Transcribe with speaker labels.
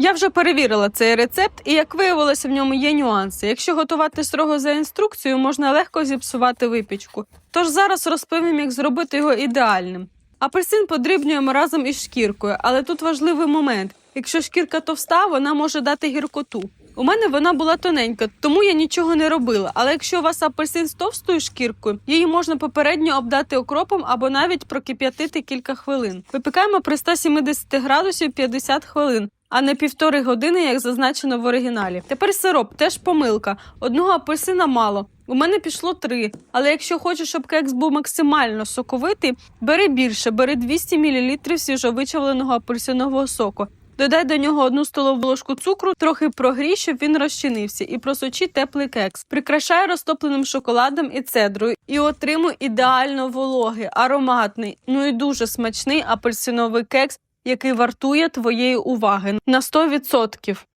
Speaker 1: Я вже перевірила цей рецепт, і як виявилося, в ньому є нюанси. Якщо готувати строго за інструкцією, можна легко зіпсувати випічку. Тож зараз розповім, як зробити його ідеальним. Апельсин подрібнюємо разом із шкіркою, але тут важливий момент: якщо шкірка товста, вона може дати гіркоту. У мене вона була тоненька, тому я нічого не робила. Але якщо у вас апельсин з товстою шкіркою, її можна попередньо обдати окропом або навіть прокип'ятити кілька хвилин. Випікаємо при 170 градусів 50 хвилин. А не півтори години, як зазначено в оригіналі. Тепер сироп теж помилка. Одного апельсина мало. У мене пішло три. Але якщо хочеш, щоб кекс був максимально соковитий, бери більше, бери 200 мл свіжовичавленого апельсинового соку. Додай до нього одну столову ложку цукру, трохи прогрій, щоб він розчинився, і просочи теплий кекс. Прикрашай розтопленим шоколадом і цедрою, і отримуй ідеально вологий, ароматний, ну і дуже смачний апельсиновий кекс, який вартує твоєї уваги на 100%.